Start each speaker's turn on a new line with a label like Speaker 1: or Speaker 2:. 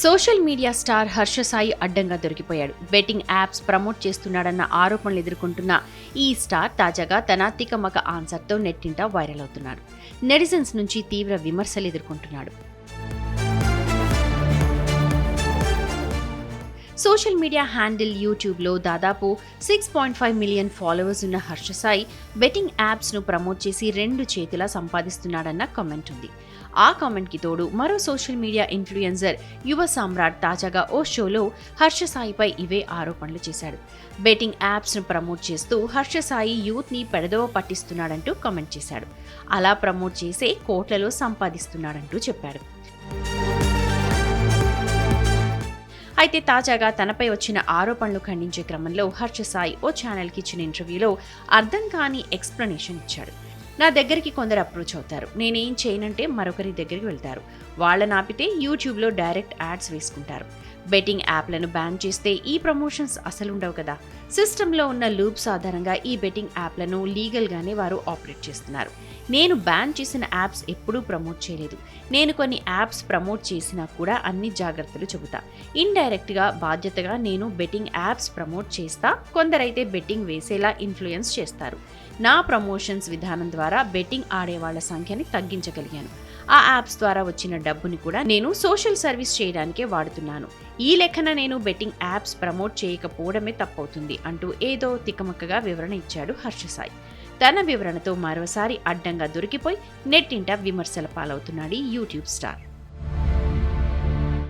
Speaker 1: Social media star Harsha Sai అడ్డంగా దొరికిపోయాడు. Betting apps promote చేస్తున్నాడన్న ఆరోపణలు ఎదుర్కొంటున్న ఈ స్టార్ తాజాగా తన తికమక ఆన్సర్తో నెట్టింట వైరల్ అవుతున్నాడు. నెటిజన్స్ నుంచి తీవ్ర విమర్శలు ఎదుర్కొంటున్నాడు. సోషల్ మీడియా హ్యాండిల్ యూట్యూబ్లో దాదాపు six point five million followers ఉన్న హర్ష సాయి బెట్టింగ్ యాప్స్ను ప్రమోట్ చేసి రెండు చేతులా సంపాదిస్తున్నాడన్న కామెంట్ ఉంది. ఆ కామెంట్కి తోడు మరో సోషల్ మీడియా ఇన్ఫ్లుయెన్సర్ యువ సామ్రాట్ తాజాగా ఓ షోలో హర్ష సాయిపై ఇవే ఆరోపణలు చేశాడు. బెట్టింగ్ యాప్స్ను ప్రమోట్ చేస్తూ హర్ష సాయి యూత్ని పెడదవ పట్టిస్తున్నాడంటూ కామెంట్ చేశాడు. అలా ప్రమోట్ చేసే కోట్లలో సంపాదిస్తున్నాడంటూ చెప్పాడు. అయితే తాజాగా తనపై వచ్చిన ఆరోపణలు ఖండించే క్రమంలో హర్ష సాయి ఓ ఛానల్కి ఇచ్చిన ఇంటర్వ్యూలో అర్థం కాని ఎక్స్ప్లెనేషన్ ఇచ్చాడు. నా దగ్గరికి కొందరు అప్రోచ్ అవుతారు. నేనేం చేయనంటే మరొకరి దగ్గరికి వెళ్తారు. వాళ్ళని ఆపితే యూట్యూబ్లో డైరెక్ట్ యాడ్స్ వేసుకుంటారు. బెట్టింగ్ యాప్లను బ్యాన్ చేస్తే ఈ ప్రమోషన్స్ అసలు ఉండవు కదా. సిస్టంలో ఉన్న లూప్స్ ఆధారంగా ఈ బెట్టింగ్ యాప్లను లీగల్గానే వారు ఆపరేట్ చేస్తున్నారు. నేను బ్యాన్ చేసిన యాప్స్ ఎప్పుడూ ప్రమోట్ చేయలేదు. నేను కొన్ని యాప్స్ ప్రమోట్ చేసినా కూడా అన్ని జాగ్రత్తలు చెబుతా. ఇండైరెక్ట్గా బాధ్యతగా నేను బెట్టింగ్ యాప్స్ ప్రమోట్ చేస్తా. కొందరైతే బెట్టింగ్ వేసేలా ఇన్ఫ్లుయెన్స్ చేస్తారు. నా ప్రమోషన్స్ విధానం ద్వారా ద్వారా బెట్టింగ్ ఆడే వాళ్ళ సంఖ్యని తగ్గించగలిగాను. ఆ యాప్స్ ద్వారా వచ్చిన డబ్బుని కూడా నేను సోషల్ సర్వీస్ చేయడానికే వాడుతున్నాను. ఈ లెక్కన నేను బెట్టింగ్ యాప్స్ ప్రమోట్ చేయకపోవడమే తప్పవుతుంది అంటూ ఏదో తికమక్కగా వివరణ ఇచ్చాడు హర్షసాయి. తన వివరణతో మరోసారి అడ్డంగా దొరికిపోయి నెట్టింట విమర్శల పాలవుతున్నాడు యూట్యూబ్ స్టార్.